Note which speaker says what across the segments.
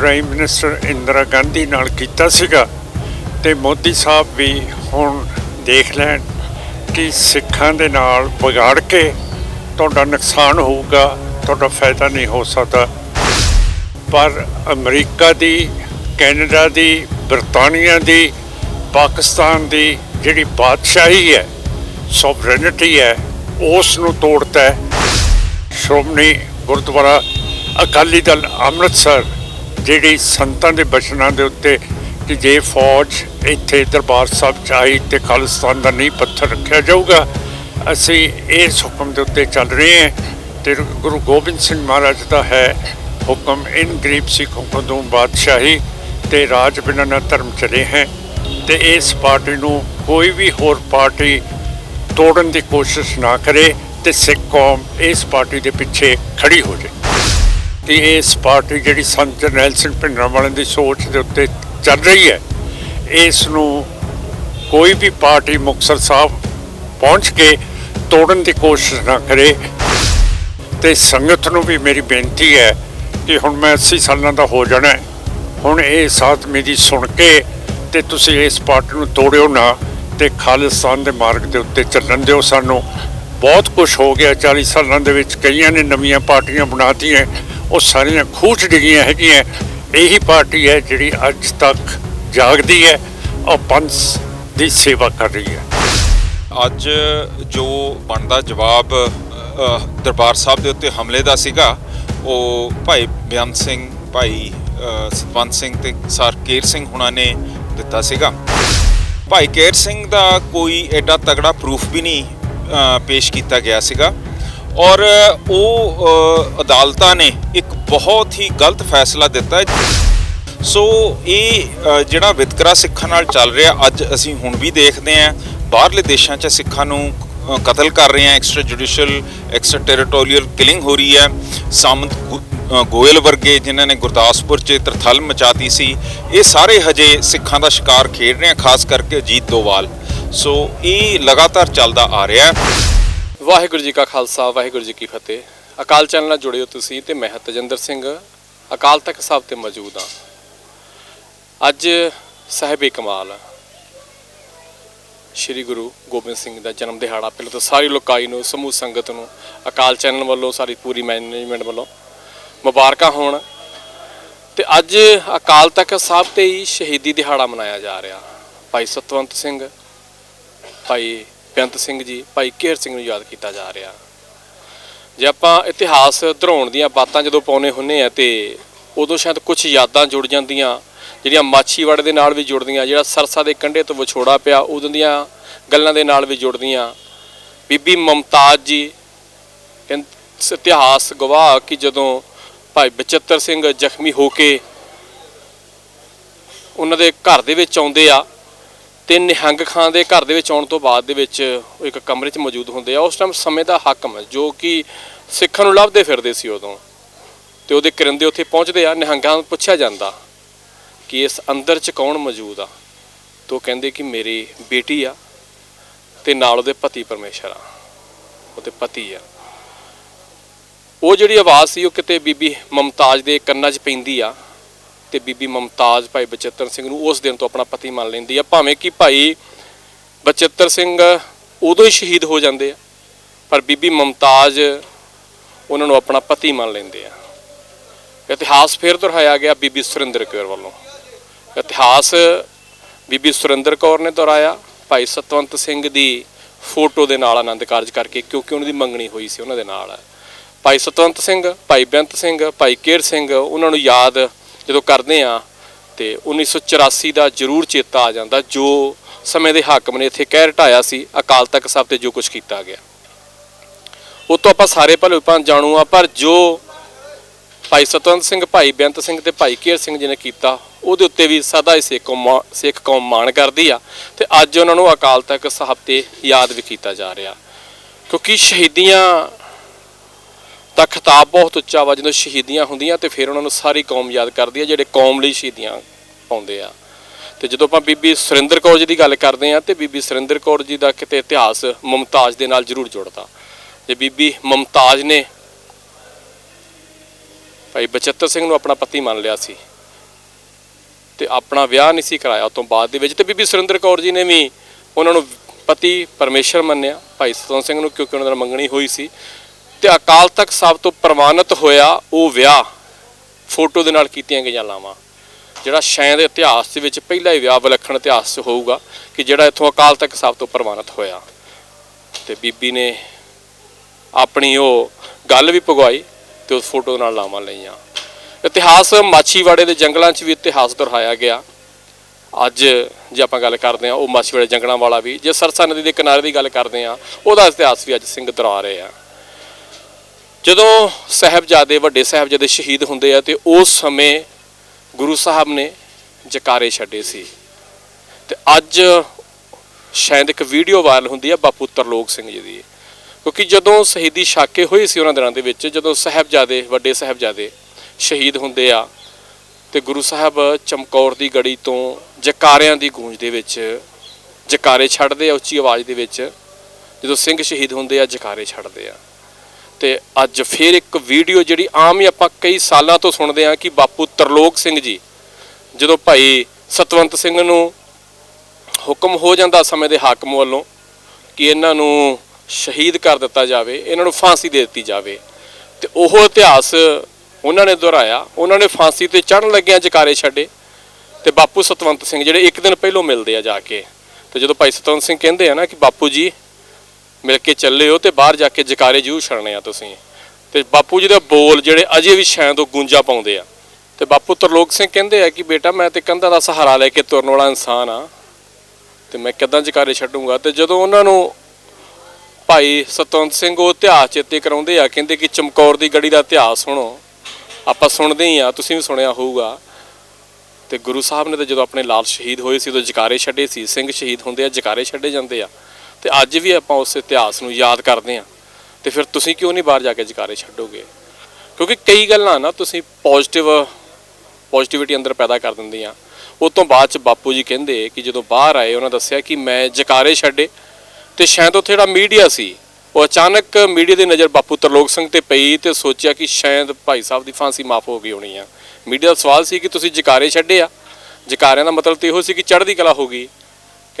Speaker 1: Prime minister Indira Gandhi ਨਾਲ ਕੀਤਾ ਸੀਗਾ ਤੇ ਮੋਦੀ ਸਾਹਿਬ ਵੀ ਹੁਣ ਦੇਖ ਲੈਣ ਕਿ ਸਿੱਖਾਂ ਦੇ ਨਾਲ ਵਿਗਾੜ ਕੇ ਤੁਹਾਡਾ ਨੁਕਸਾਨ ਹੋਊਗਾ, ਤੁਹਾਡਾ ਫਾਇਦਾ ਨਹੀਂ ਹੋ ਸਕਦਾ। ਪਰ ਅਮਰੀਕਾ ਦੀ, ਕੈਨੇਡਾ ਦੀ, ਬਰਤਾਨੀਆ ਦੀ, ਪਾਕਿਸਤਾਨ ਦੀ ਜਿਹੜੀ ਬਾਦਸ਼ਾਹੀ ਹੈ, ਸੋਵਰੇਨਿਟੀ ਹੈ, ਉਸ ਨੂੰ ਤੋੜਤਾ ਹੈ। ਸ਼੍ਰੋਮਣੀ ਗੁਰਦੁਆਰਾ ਅਕਾਲੀ ਦਲ ਅੰਮ੍ਰਿਤਸਰ ਜਿਹੜੀ ਸੰਤਾਂ ਦੇ ਬਚਨਾਂ ਦੇ ਉੱਤੇ ਕਿ ਜੇ ਫੌਜ ਇੱਥੇ ਦਰਬਾਰ ਸਾਹਿਬ ਚ ਆਈ ਤੇ ਖਾਲਿਸਤਾਨ ਦਾ ਨੀਂਹ ਪੱਥਰ ਰੱਖਿਆ ਜਾਊਗਾ, ਅਸੀਂ ਇਸ ਹੁਕਮ ਦੇ ਉੱਤੇ ਚੱਲ ਰਹੇ ਹਾਂ ਤੇ ਗੁਰੂ ਗੋਬਿੰਦ ਸਿੰਘ ਮਹਾਰਾਜ ਦਾ ਹੈ ਹੁਕਮ। ਇਨ ਗਰੀਬ ਸਿੱਖ ਹੁਕਮ ਤੋਂ ਬਾਦਸ਼ਾਹੀ ਤੇ ਰਾਜ ਬਿਨਾਂ ਨਾ ਧਰਮ ਚਲੇ ਹੈ ਤੇ ਇਸ ਪਾਰਟੀ ਨੂੰ ਕੋਈ ਵੀ ਹੋਰ ਪਾਰਟੀ ਤੋੜਨ ਦੀ ਕੋਸ਼ਿਸ਼ ਨਾ ਕਰੇ ਤੇ ਸਿੱਖ ਕੌਮ ਇਸ ਪਾਰਟੀ ਦੇ ਪਿੱਛੇ ਖੜੀ ਹੋ ਜਾਏ। ਕਿ ਇਸ ਪਾਰਟੀ ਜਿਹੜੀ ਸੰਤ ਜਰਨੈਲ ਸਿੰਘ ਭਿੰਡਰਾਂ ਵਾਲਿਆਂ ਦੀ ਸੋਚ ਦੇ ਉੱਤੇ ਚੱਲ ਰਹੀ ਹੈ ਇਸ ਨੂੰ ਕੋਈ ਵੀ ਪਾਰਟੀ ਮੁਕਤਸਰ ਸਾਹਿਬ ਪਹੁੰਚ ਕੇ ਤੋੜਨ ਦੀ ਕੋਸ਼ਿਸ਼ ਨਾ ਕਰੇ। ਤੇ ਸੰਗਤ ਨੂੰ ਵੀ ਮੇਰੀ ਬੇਨਤੀ ਹੈ ਕਿ ਹੁਣ ਮੈਂ 80 ਸਾਲਾਂ ਦਾ ਹੋ ਜਾਣਾ ਹੁਣ ਇਹ ਸਾਥ ਮੇਰੀ ਸੁਣ ਕੇ ਤੇ ਤੁਸੀਂ ਇਸ ਪਾਰਟੀ ਨੂੰ ਤੋੜਿਓ ਨਾ ਤੇ ਖਾਲਿਸਤਾਨ ਦੇ ਮਾਰਗ ਦੇ ਉੱਤੇ ਚੱਲਣ ਦਿਓ ਸਾਨੂੰ। ਬਹੁਤ ਕੁਝ ਹੋ ਗਿਆ 40 ਸਾਲਾਂ ਦੇ ਵਿੱਚ ਕਈਆਂ ਨੇ ਨਵੀਆਂ ਪਾਰਟੀਆਂ ਬਣਾਤੀਆਂ ਉਹ ਸਾਰੀਆਂ ਖੂਚ ਡਿੱਗੀਆਂ ਹੈਗੀਆਂ। ਇਹੀ ਪਾਰਟੀ ਹੈ ਜਿਹੜੀ ਅੱਜ ਤੱਕ ਜਾਗਦੀ ਹੈ, ਔਰ ਪੰਥ ਦੀ ਸੇਵਾ ਕਰ ਰਹੀ ਹੈ।
Speaker 2: ਅੱਜ ਜੋ ਬਣਦਾ ਜਵਾਬ ਦਰਬਾਰ ਸਾਹਿਬ ਦੇ ਉੱਤੇ ਹਮਲੇ ਦਾ ਸੀਗਾ, ਉਹ ਭਾਈ ਬਿਆਨ ਸਿੰਘ, ਭਾਈ ਸਤਵੰਤ ਸਿੰਘ ਤੇ ਸਰ ਕੇਰ ਸਿੰਘ ਹੁਣਾਂ ਨੇ ਦਿੱਤਾ ਸੀਗਾ। ਭਾਈ ਕੇਰ ਸਿੰਘ ਦਾ ਕੋਈ ਐਡਾ ਤਗੜਾ ਪ੍ਰੂਫ ਵੀ ਨਹੀਂ ਪੇਸ਼ ਕੀਤਾ ਗਿਆ ਸੀਗਾ। ਔਰ ਉਹ ਅਦਾਲਤਾਂ ਨੇ ਇੱਕ ਬਹੁਤ ਹੀ ਗਲਤ ਫੈਸਲਾ ਦਿੱਤਾ ਸੋ ਇਹ ਜਿਹੜਾ ਵਿਤਕਰਾ ਸਿੱਖਾਂ ਨਾਲ ਚੱਲ ਰਿਹਾ, ਅੱਜ ਅਸੀਂ ਹੁਣ ਵੀ ਦੇਖਦੇ ਹਾਂ। ਬਾਹਰਲੇ ਦੇਸ਼ਾਂ 'ਚ ਸਿੱਖਾਂ ਨੂੰ ਕਤਲ ਕਰ ਰਹੇ ਆ extra judicial extra territorial killing ਹੋ ਰਹੀ ਹੈ। ਸਾਮੰਤ ਗੁ- ਗੋਇਲ ਵਰਗੇ ਜਿਨ੍ਹਾਂ ਨੇ ਗੁਰਦਾਸਪੁਰ 'ਚ ਤਰਥਲ ਮਚਾਤੀ ਸੀ, ਇਹ ਸਾਰੇ ਹਜੇ ਸਿੱਖਾਂ ਦਾ ਸ਼ਿਕਾਰ ਖੇਡ ਰਹੇ ਆ ਖਾਸ ਕਰਕੇ ਅਜੀਤ ਦੋਵਾਲ ਸੋ ਇਹ ਲਗਾਤਾਰ ਚੱਲਦਾ ਆ ਰਿਹਾ ਹੈ।
Speaker 3: ਵਾਹਿਗੁਰੂ ਜੀ ਕਾ ਖਾਲਸਾ, ਵਾਹਿਗੁਰੂ ਜੀ ਕੀ ਫਤਿਹ। ਅਕਾਲ ਚੈਨਲ ਨਾਲ ਜੁੜੇ ਹੋ ਤੁਸੀਂ ਤੇ ਮੈਂ ਤਜਿੰਦਰ ਸਿੰਘ। ਅਕਾਲ ਤਖਤ ਸਾਹਿਬ ਤੇ ਮੌਜੂਦ ਹਾਂ। ਅੱਜ ਸਾਹਿਬ ਕਮਾਲ, ਸ੍ਰੀ ਗੁਰੂ ਗੋਬਿੰਦ ਸਿੰਘ ਦਾ ਜਨਮ ਦਿਹਾੜਾ, ਪਹਿਲਾਂ ਤਾਂ ਸਾਰੀ ਲੋਕਾਈ ਨੂੰ, ਸਮੂਹ ਸੰਗਤ ਨੂੰ, ਅਕਾਲ ਚੈਨਲ ਵੱਲੋਂ, ਸਾਰੀ ਪੂਰੀ ਮੈਨੇਜਮੈਂਟ ਵੱਲੋਂ ਮੁਬਾਰਕਾਂ ਹੋਣ। ਤੇ ਅੱਜ ਅਕਾਲ ਤਖਤ ਸਾਹਿਬ ਤੇ ਹੀ ਸ਼ਹੀਦੀ ਦਿਹਾੜਾ ਮਨਾਇਆ ਜਾ ਰਿਹਾ। ਭਾਈ ਸਤਵੰਤ ਸਿੰਘ, ਭਾਈ ਬੇਅੰਤ ਸਿੰਘ ਜੀ, ਭਾਈ ਕੇਰ ਸਿੰਘ ਨੂੰ ਯਾਦ ਕੀਤਾ ਜਾ ਰਿਹਾ। ਜੇ ਆਪਾਂ ਇਤਿਹਾਸ ਧਰਾਉਣ ਦੀਆਂ ਬਾਤਾਂ ਜਦੋਂ ਪਾਉਨੇ ਹੁੰਨੇ ਆ ਤੇ ਉਦੋਂ ਸ਼ਾਇਦ ਕੁਝ ਯਾਦਾਂ ਜੁੜ ਜਾਂਦੀਆਂ, ਜਿਹੜੀਆਂ ਮਾਛੀਵਾੜੇ ਦੇ ਨਾਲ ਵੀ ਜੁੜਦੀਆਂ, ਜਿਹੜਾ ਸਰਸਾ ਦੇ ਕੰਢੇ ਤੋਂ ਵਿਛੋੜਾ ਪਿਆ, ਉਦੋਂ ਦੀਆਂ ਗੱਲਾਂ ਦੇ ਨਾਲ ਵੀ ਜੁੜਦੀਆਂ। ਬੀਬੀ ਮਮਤਾਜ ਜੀ ਇਤਿਹਾਸ ਗਵਾਹ ਕਿ ਜਦੋਂ ਭਾਈ ਬਚਿੱਤਰ ਸਿੰਘ ਜ਼ਖਮੀ ਹੋ ਕੇ ਉਹਨਾਂ ਦੇ ਘਰ ਦੇ ਵਿੱਚ ਆਉਂਦੇ ਆ ਤੇ ਨਿਹੰਗ ਖਾਨ ਦੇ ਘਰ ਦੇ ਵਿੱਚ ਆਉਣ ਤੋਂ ਬਾਅਦ ਦੇ ਵਿੱਚ ਉਹ ਇੱਕ ਕਮਰੇ 'ਚ ਮੌਜੂਦ ਹੁੰਦੇ ਆ। ਉਸ ਟਾਈਮ ਸਮੇਂ ਦਾ ਹਾਕਮ ਜੋ ਕਿ ਸਿੱਖਾਂ ਨੂੰ ਲੱਭਦੇ ਫਿਰਦੇ ਸੀ ਉਦੋਂ। ਤੇ ਉਹਦੇ ਕਰਿੰਦੇ ਉੱਥੇ ਪਹੁੰਚਦੇ ਆ। ਨਿਹੰਗਾਂ ਨੂੰ ਪੁੱਛਿਆ ਜਾਂਦਾ ਕਿ ਇਸ ਅੰਦਰ 'ਚ ਕੌਣ ਮੌਜੂਦ ਆ? ਤੋ ਕਹਿੰਦੇ ਕਿ ਮੇਰੀ ਬੇਟੀ ਆ ਤੇ ਨਾਲ ਉਹਦੇ ਪਤੀ ਪਰਮੇਸ਼ਰ ਆ। ਉਹਦੇ ਪਤੀ ਆ। ਉਹ ਜਿਹੜੀ ਆਵਾਜ਼ ਸੀ ਉਹ ਕਿਤੇ ਬੀਬੀ ਮਮਤਾਜ ਦੇ ਕੰਨਾਂ 'ਚ ਪੈਂਦੀ ਆ। ਤੇ ਬੀਬੀ ਮਮਤਾਜ ਭਾਈ ਬਚਿੱਤਰ ਸਿੰਘ ਨੂੰ ਉਸ ਦਿਨ ਤੋਂ ਆਪਣਾ ਪਤੀ ਮੰਨ ਲੈਂਦੀ ਆ, ਭਾਵੇਂ ਕਿ ਭਾਈ ਬਚਿੱਤਰ ਸਿੰਘ ਉਦੋਂ ਹੀ ਸ਼ਹੀਦ ਹੋ ਜਾਂਦੇ ਆ, ਪਰ ਬੀਬੀ ਮਮਤਾਜ ਉਹਨਾਂ ਨੂੰ ਆਪਣਾ ਪਤੀ ਮੰਨ ਲੈਂਦੇ ਆ। ਇਤਿਹਾਸ ਫਿਰ ਦੁਹਰਾਇਆ ਗਿਆ ਬੀਬੀ ਸੁਰਿੰਦਰ ਕੌਰ ਵੱਲੋਂ। ਇਤਿਹਾਸ ਬੀਬੀ ਸੁਰਿੰਦਰ ਕੌਰ ਨੇ ਦੁਹਰਾਇਆ, ਭਾਈ ਸਤਵੰਤ ਸਿੰਘ ਦੀ ਫੋਟੋ ਦੇ ਨਾਲ ਆਨੰਦ ਕਾਰਜ ਕਰਕੇ, ਕਿਉਂਕਿ ਉਹਨਾਂ ਦੀ ਮੰਗਣੀ ਹੋਈ ਸੀ ਉਹਨਾਂ ਦੇ ਨਾਲ। ਭਾਈ ਸਤਵੰਤ ਸਿੰਘ, ਭਾਈ ਬੇਅੰਤ ਸਿੰਘ, ਭਾਈ ਕੇਰ ਸਿੰਘ, ਉਹਨਾਂ ਨੂੰ ਯਾਦ ਜਦੋਂ ਕਰਦੇ ਆ ਤੇ 1984 ਦਾ ਜ਼ਰੂਰ ਚੇਤਾ ਆ ਜਾਂਦਾ, ਜੋ ਸਮੇਂ ਦੇ ਹਾਕਮ ਨੇ ਇੱਥੇ ਕਹਿ ਰਟਾਇਆ ਸੀ, ਅਕਾਲ ਤਖਤ ਸਾਹਿਬ ਤੇ ਜੋ ਕੁਝ ਕੀਤਾ ਗਿਆ। ਉਹ ਤੋਂ ਆਪਾਂ ਸਾਰੇ ਭਲੇ ਭਾਂ ਜਾਣੂ ਆ ਪਰ ਜੋ ਭਾਈ ਸਤਵੰਤ ਸਿੰਘ, ਭਾਈ ਬੇਅੰਤ ਸਿੰਘ ਤੇ ਭਾਈ ਕੇਰ ਸਿੰਘ ਜੀ ਨੇ ਕੀਤਾ, ਉਹਦੇ ਉੱਤੇ ਵੀ ਸਦਾ ਹੀ ਸਿੱਖ ਕੌਮ ਸਿੱਖ ਕੌਮ ਮਾਣ ਕਰਦੀ ਆ ਤੇ ਅੱਜ ਉਹਨਾਂ ਨੂੰ ਅਕਾਲ ਤਖਤ ਸਾਹਿਬ ਤੇ ਯਾਦ ਵੀ ਕੀਤਾ ਜਾ ਰਿਹਾ। ਕਿਉਂਕਿ ਸ਼ਹੀਦੀਆਂ ਦਾ ਖਿਤਾਬ ਬਹੁਤ ਉੱਚਾ ਵਾ ਜਦੋਂ ਸ਼ਹੀਦੀਆਂ ਹੁੰਦੀਆਂ ਤੇ ਫਿਰ ਉਹਨਾਂ ਨੂੰ ਸਾਰੀ ਕੌਮ ਯਾਦ ਕਰਦੀ ਹੈ ਜਿਹੜੇ ਕੌਮ ਲਈ ਸ਼ਹੀਦੀਆਂ ਪਾਉਂਦੇ ਆ। ਤੇ ਜਦੋਂ ਆਪਾਂ ਬੀਬੀ ਸੁਰਿੰਦਰ ਕੌਰ ਜੀ ਦੀ ਗੱਲ ਕਰਦੇ ਆ, ਤੇ ਬੀਬੀ ਸੁਰਿੰਦਰ ਕੌਰ ਜੀ ਦਾ ਕਿਤੇ ਇਤਿਹਾਸ ਮੁਮਤਾਜ਼ ਦੇ ਨਾਲ ਜ਼ਰੂਰ ਜੁੜਦਾ। ਜੇ ਬੀਬੀ ਮੁਮਤਾਜ਼ ਨੇ ਭਾਈ ਬਚਿੱਤਰ ਸਿੰਘ ਨੂੰ ਆਪਣਾ ਪਤੀ ਮੰਨ ਲਿਆ ਸੀ, ਤੇ ਆਪਣਾ ਵਿਆਹ ਨਹੀਂ ਸੀ ਕਰਾਇਆ ਉਸ ਤੋਂ ਬਾਅਦ ਦੇ ਵਿੱਚ, ਤੇ ਬੀਬੀ ਸੁਰਿੰਦਰ ਕੌਰ ਜੀ ਨੇ ਵੀ ਉਹਨਾਂ ਨੂੰ ਪਤੀ ਪਰਮੇਸ਼ਰ ਮੰਨਿਆ, ਭਾਈ ਸਤਵੰਤ ਸਿੰਘ ਨੂੰ ਕਿਉਂਕਿ ਉਹਨਾਂ ਨਾਲ ਮੰਗਣੀ ਹੋਈ ਸੀ ਤੇ ਅਕਾਲ ਤਖਤ ਸਾਹਿਬ ਤੋਂ ਪ੍ਰਵਾਨਿਤ ਹੋਇਆ ਉਹ ਵਿਆਹ, ਫੋਟੋ ਦੇ ਨਾਲ ਕੀਤੀਆਂ ਗਈਆਂ ਲਾਵਾਂ, ਜਿਹੜਾ ਸ਼ਾਇਦ ਇਤਿਹਾਸ ਦੇ ਵਿੱਚ ਪਹਿਲਾ ਹੀ ਵਿਆਹ ਵਿਲੱਖਣ ਇਤਿਹਾਸ 'ਚ ਹੋਊਗਾ ਕਿ ਜਿਹੜਾ ਇੱਥੋਂ ਅਕਾਲ ਤਖਤ ਸਾਹਿਬ ਤੋਂ ਪ੍ਰਵਾਨਿਤ ਹੋਇਆ। ਤੇ ਬੀਬੀ ਨੇ ਆਪਣੀ ਉਹ ਗੱਲ ਵੀ ਪਗਵਾਈ ਤੇ ਉਸ ਫੋਟੋ ਨਾਲ ਲਾਵਾਂ ਲਈਆਂ। ਇਤਿਹਾਸ ਮਾਛੀਵਾੜੇ ਦੇ ਜੰਗਲਾਂ 'ਚ ਵੀ ਇਤਿਹਾਸ ਦੁਹਰਾਇਆ ਗਿਆ। ਅੱਜ ਜੇ ਆਪਾਂ ਗੱਲ ਕਰਦੇ ਹਾਂ, ਉਹ ਮਾਛੀਵਾੜੇ ਜੰਗਲਾਂ ਵਾਲਾ ਵੀ, ਜੇ ਸਰਸਾ ਨਦੀ ਦੇ ਕਿਨਾਰੇ ਦੀ ਗੱਲ ਕਰਦੇ ਹਾਂ, ਉਹਦਾ ਇਤਿਹਾਸ ਵੀ ਅੱਜ ਸਿੰਘ ਦੁਹਰਾ ਰਹੇ ਆ। ਜਦੋਂ ਸਾਹਿਬਜ਼ਾਦੇ, ਵੱਡੇ ਸਾਹਿਬਜ਼ਾਦੇ ਸ਼ਹੀਦ ਹੁੰਦੇ ਆ ਤੇ ਉਸ ਸਮੇਂ ਗੁਰੂ ਸਾਹਿਬ ਨੇ ਜਕਾਰੇ ਛੱਡੇ ਸੀ। ਤੇ ਅੱਜ ਸ਼ਾਇਦ ਇੱਕ ਵੀਡੀਓ ਵਾਇਰਲ ਹੁੰਦੀ ਆ ਬਾਪੂ ਤਰਲੋਕ ਸਿੰਘ ਜੀ ਦੀ। ਕਿਉਂਕਿ ਜਦੋਂ ਸ਼ਹੀਦੀ ਛਾਕੇ ਹੋਈ ਸੀ ਉਹਨਾਂ ਦਿਨਾਂ ਦੇ ਵਿੱਚ, ਜਦੋਂ ਸਾਹਿਬਜ਼ਾਦੇ, ਵੱਡੇ ਸਾਹਿਬਜ਼ਾਦੇ ਸ਼ਹੀਦ ਹੁੰਦੇ ਆ ਤੇ ਗੁਰੂ ਸਾਹਿਬ ਚਮਕੌਰ ਦੀ ਗੜੀ ਤੋਂ ਜਕਾਰਿਆਂ ਦੀ ਗੂੰਜ ਦੇ ਵਿੱਚ ਜਕਾਰੇ ਛੱਡਦੇ ਆ, ਉੱਚੀ ਆਵਾਜ਼ ਦੇ ਵਿੱਚ ਜਦੋਂ ਸਿੰਘ ਸ਼ਹੀਦ ਹੁੰਦੇ ਆ, ਜਕਾਰੇ ਛੱਡਦੇ ਆ। ਤੇ ਅੱਜ ਫੇਰ ਇੱਕ ਵੀਡੀਓ ਜਿਹੜੀ ਆਮ ਹੀ ਆਪਾਂ ਕਈ ਸਾਲਾਂ ਤੋਂ ਸੁਣਦੇ ਆ ਕਿ ਬਾਪੂ ਤਰਲੋਕ ਸਿੰਘ ਜੀ, ਜਦੋਂ ਭਾਈ ਸਤਵੰਤ ਸਿੰਘ ਨੂੰ ਹੁਕਮ ਹੋ ਜਾਂਦਾ ਸਮੇਂ ਦੇ ਹਾਕਮ ਵੱਲੋਂ ਕਿ ਇਹਨਾਂ ਨੂੰ ਸ਼ਹੀਦ ਕਰ ਦਿੱਤਾ ਜਾਵੇ, ਇਹਨਾਂ ਨੂੰ ਫਾਂਸੀ ਦੇ ਦਿੱਤੀ ਜਾਵੇ, ਤੇ ਉਹ ਇਤਿਹਾਸ ਉਹਨਾਂ ਨੇ ਦੁਹਰਾਇਆ, ਉਹਨਾਂ ਨੇ ਫਾਂਸੀ ਤੇ ਚੜਨ ਲੱਗਿਆਂ ਜਕਾਰੇ ਛੱਡੇ ਤੇ ਬਾਪੂ ਸਤਵੰਤ ਸਿੰਘ ਜਿਹੜੇ ਇੱਕ ਦਿਨ ਪਹਿਲੋਂ ਮਿਲਦੇ ਆ ਜਾ ਕੇ, ਤੇ ਜਦੋਂ ਭਾਈ ਸਤਵੰਤ ਸਿੰਘ ਕਹਿੰਦੇ ਆ ਨਾ ਕਿ ਬਾਪੂ ਜੀ ਮਿਲ ਕੇ ਚੱਲੇ ਹੋ ਤੇ ਬਾਹਰ ਜਾ ਕੇ ਜਕਾਰੇ ਜੂ ਛੜਨੇ ਆ ਤੁਸੀਂ। ਤੇ ਬਾਪੂ ਜੀ ਦੇ ਬੋਲ ਜਿਹੜੇ ਅਜੇ ਵੀ ਸ਼ੈਂ ਤੋਂ ਗੂੰਜਾ ਪਾਉਂਦੇ ਆ। ਤੇ ਬਾਪੂ ਤਰਲੋਕ ਸਿੰਘ ਕਹਿੰਦੇ ਆ ਕਿ ਬੇਟਾ ਮੈਂ ਤੇ ਕੰਧਾਂ ਦਾ ਸਹਾਰਾ ਲੈ ਕੇ ਤੁਰਨ ਵਾਲਾ ਇਨਸਾਨ ਆ। ਤੇ ਮੈਂ ਕਿੱਦਾਂ ਜਕਾਰੇ ਛੱਡੂੰਗਾ। ਤੇ ਜਦੋਂ ਉਹਨਾਂ ਨੂੰ ਭਾਈ ਸਤਵੰਤ ਸਿੰਘ ਉਹ ਇਤਿਹਾਸ ਚੇਤੇ ਕਰਾਉਂਦੇ ਆ, ਕਹਿੰਦੇ ਕਿ ਚਮਕੌਰ ਦੀ ਗੜੀ ਦਾ ਇਤਿਹਾਸ ਸੁਣੋ। ਆਪਾਂ ਸੁਣਦੇ ਹੀ ਆ, ਤੁਸੀਂ ਵੀ ਸੁਣਿਆ ਹੋਊਗਾ। ਤੇ ਗੁਰੂ ਸਾਹਿਬ ਨੇ ਤਾਂ ਜਦੋਂ ਆਪਣੇ ਲਾਲ ਸ਼ਹੀਦ ਹੋਏ ਸੀ, ਉਦੋਂ ਜਕਾਰੇ ਛੱਡੇ ਸੀ। ਸਿੰਘ ਸ਼ਹੀਦ ਹੁੰਦੇ ਆ, ਜਕਾਰੇ ਛੱਡੇ ਜਾਂਦੇ ਆ। ਤੇ ਅੱਜ ਵੀ ਆਪਾਂ ਉਸ ਇਤਿਹਾਸ ਨੂੰ ਯਾਦ ਕਰਦੇ ਹਾਂ। ਤੇ ਫਿਰ ਤੁਸੀਂ ਕਿਉਂ ਨਹੀਂ ਬਾਹਰ ਜਾ ਕੇ ਜਕਾਰੇ ਛੱਡੋਗੇ? ਕਿਉਂਕਿ ਕਈ ਗੱਲਾਂ ਨਾ ਤੁਸੀਂ ਪੋਜ਼ਿਟਿਵ ਪੋਜ਼ਿਟਿਵਿਟੀ ਅੰਦਰ ਪੈਦਾ ਕਰ ਦਿੰਦੀਆਂ। ਉਸ ਤੋਂ ਬਾਅਦ ਚ ਬਾਪੂ ਜੀ ਕਹਿੰਦੇ ਕਿ ਜਦੋਂ ਬਾਹਰ ਆਏ, ਉਹਨਾਂ ਦੱਸਿਆ ਕਿ ਮੈਂ ਜਕਾਰੇ ਛੱਡੇ। ਤੇ ਸ਼ਾਇਦ ਉੱਥੇ ਜਿਹੜਾ ਮੀਡੀਆ ਸੀ, ਉਹ ਅਚਾਨਕ ਮੀਡੀਆ ਦੀ ਨਜ਼ਰ ਬਾਪੂ ਤਰਲੋਕ ਸਿੰਘ ਤੇ ਪਈ ਤੇ ਸੋਚਿਆ ਕਿ ਸ਼ਾਇਦ ਭਾਈ ਸਾਹਿਬ ਦੀ ਫਾਂਸੀ ਮਾਫ ਹੋ ਗਈ ਹੋਣੀ ਆ। ਮੀਡੀਆ ਦਾ ਸਵਾਲ ਸੀ ਕਿ ਤੁਸੀਂ ਜਕਾਰੇ ਛੱਡੇ ਆ? ਜਕਾਰਿਆਂ ਦਾ ਮਤਲਬ ਤੇ ਇਹੋ ਸੀ ਕਿ ਚੜ੍ਹਦੀ ਕਲਾ ਹੋ ਗਈ।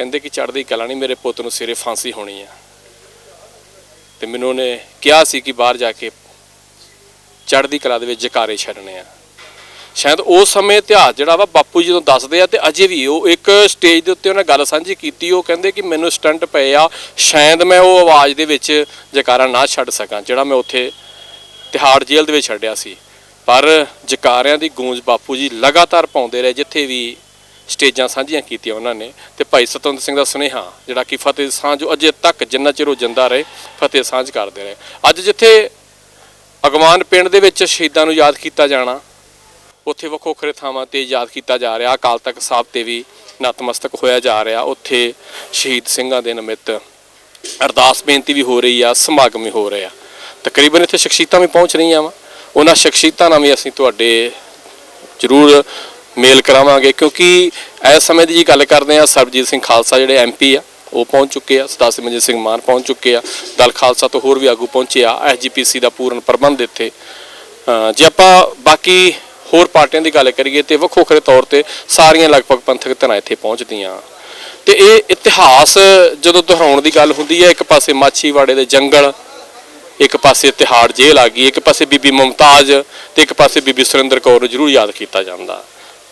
Speaker 3: ਕਹਿੰਦੇ ਕਿ ਚੜ੍ਹਦੀ ਕਲਾ ਨਹੀਂ, ਮੇਰੇ ਪੁੱਤ ਨੂੰ ਸਿਰੇ ਫਾਂਸੀ ਹੋਣੀ ਆ। ਤੇ ਮੈਨੂੰ ਉਹਨੇ ਕਿਹਾ ਸੀ ਕਿ ਬਾਹਰ ਜਾ ਕੇ ਚੜ੍ਹਦੀ ਕਲਾ ਦੇ ਵਿੱਚ ਜਕਾਰੇ ਛੱਡਣੇ ਆ। ਸ਼ਾਇਦ ਉਸ ਸਮੇਂ ਇਤਿਹਾਸ ਜਿਹੜਾ ਵਾ ਬਾਪੂ ਜੀ ਤੋਂ ਦੱਸਦੇ ਆ ਤੇ ਅਜੇ ਵੀ ਉਹ ਇੱਕ ਸਟੇਜ ਦੇ ਉੱਤੇ ਉਹਨਾਂ ਗੱਲ ਸਾਂਝੀ ਕੀਤੀ, ਉਹ ਕਹਿੰਦੇ ਕਿ ਮੈਨੂੰ ਸਟੰਟ ਪਏ ਆ, ਸ਼ਾਇਦ ਮੈਂ ਉਹ ਆਵਾਜ਼ ਦੇ ਵਿੱਚ ਜਕਾਰਾ ਨਾ ਛੱਡ ਸਕਾਂ, ਜਿਹੜਾ ਮੈਂ ਉੱਥੇ ਤਿਹਾੜ ਜੇਲ੍ਹ ਦੇ ਵਿੱਚ ਛੱਡਿਆ ਸੀ। ਪਰ ਜਕਾਰਿਆਂ ਦੀ ਗੂੰਜ ਬਾਪੂ ਜੀ ਲਗਾਤਾਰ ਪਾਉਂਦੇ ਰਹੇ, ਜਿੱਥੇ ਵੀ ਸਟੇਜਾਂ ਸਾਂਝੀਆਂ ਕੀਤੀਆਂ ਉਹਨਾਂ ਨੇ ਤੇ ਭਾਈ ਸਤਵੰਤ ਸਿੰਘ ਦਾ ਸੁਨੇਹਾ ਜਿਹੜਾ ਕਿ ਫਤਿਹ ਸਾਂਝ ਜੋ ਅਜੇ ਤੱਕ ਜਿੰਨਾ ਚਿਰ ਉਹ ਜਿੰਦਾ ਰਹੇ, ਫਤਿਹ ਸਾਂਝ ਕਰਦੇ ਰਹੇ। ਅੱਜ ਜਿੱਥੇ ਅਗਵਾਨ ਪਿੰਡ ਦੇ ਵਿੱਚ ਸ਼ਹੀਦਾਂ ਨੂੰ ਯਾਦ ਕੀਤਾ ਜਾਣਾ, ਉੱਥੇ ਵੱਖੋ ਵੱਖਰੇ ਥਾਵਾਂ ਤੇ ਯਾਦ ਕੀਤਾ ਜਾ ਰਿਹਾ, ਅਕਾਲ ਤਖਤ ਸਾਹਿਬ ਤੇ ਵੀ ਨਤਮਸਤਕ ਹੋਇਆ ਜਾ ਰਿਹਾ, ਉੱਥੇ ਸ਼ਹੀਦ ਸਿੰਘਾਂ ਦੇ ਨਿਮਿਤ ਅਰਦਾਸ ਬੇਨਤੀ ਵੀ ਹੋ ਰਹੀ ਆ, ਸਮਾਗਮ ਵੀ ਹੋ ਰਿਹਾ ਤਕਰੀਬਨ ਇੱਥੇ ਸ਼ਖਸੀਅਤਾਂ ਵੀ ਪਹੁੰਚ ਰਹੀਆਂ ਵਾ। ਉਹਨਾਂ ਸ਼ਖਸੀਅਤਾਂ ਨਾਲ ਵੀ ਅਸੀਂ ਤੁਹਾਡੇ ਜ਼ਰੂਰ ਮੇਲ ਕਰਾਵਾਂਗੇ, ਕਿਉਂਕਿ ਇਸ ਸਮੇਂ ਦੀ ਜੀ ਗੱਲ ਕਰਦੇ ਆ ਸਰਬਜੀਤ ਸਿੰਘ ਖਾਲਸਾ ਜਿਹੜੇ ਐਮਪੀ ਆ, ਉਹ ਪਹੁੰਚ ਚੁੱਕੇ ਆ, ਸਰਦਾਰ ਸਿਮਰਜੀਤ ਸਿੰਘ ਮਾਨ ਪਹੁੰਚ ਚੁੱਕੇ ਆ, ਦਲ ਖਾਲਸਾ ਤੋਂ ਹੋਰ ਵੀ ਆਗੂ ਪਹੁੰਚੇ ਆ ਐਸਜੀਪੀਸੀ ਦਾ ਪੂਰਨ ਪ੍ਰਬੰਧ ਇੱਥੇ। ਜੇ ਆਪਾਂ ਬਾਕੀ ਹੋਰ ਪਾਰਟੀਆਂ ਦੀ ਗੱਲ ਕਰੀਏ ਤੇ ਵੱਖੋ ਵੱਖਰੇ ਤੌਰ ਤੇ ਸਾਰੀਆਂ ਲਗਭਗ ਪੰਥਕ ਧਿਰਾਂ ਇੱਥੇ ਪਹੁੰਚਦੀਆਂ। ਤੇ ਇਹ ਇਤਿਹਾਸ ਜਦੋਂ ਦੁਹਰਾਉਣ ਦੀ ਗੱਲ ਹੁੰਦੀ ਹੈ, ਇੱਕ ਪਾਸੇ ਮਾਛੀਵਾੜੇ ਦੇ ਜੰਗਲ, ਇੱਕ ਪਾਸੇ ਤਿਹਾੜ ਜੇਲ੍ਹ ਆ ਗਈ, ਇੱਕ ਪਾਸੇ ਬੀਬੀ ਮੁਮਤਾਜ਼ ਤੇ ਇੱਕ ਪਾਸੇ ਬੀਬੀ ਸੁਰਿੰਦਰ ਕੌਰ ਨੂੰ ਜ਼ਰੂਰ ਯਾਦ ਕੀਤਾ ਜਾਂਦਾ।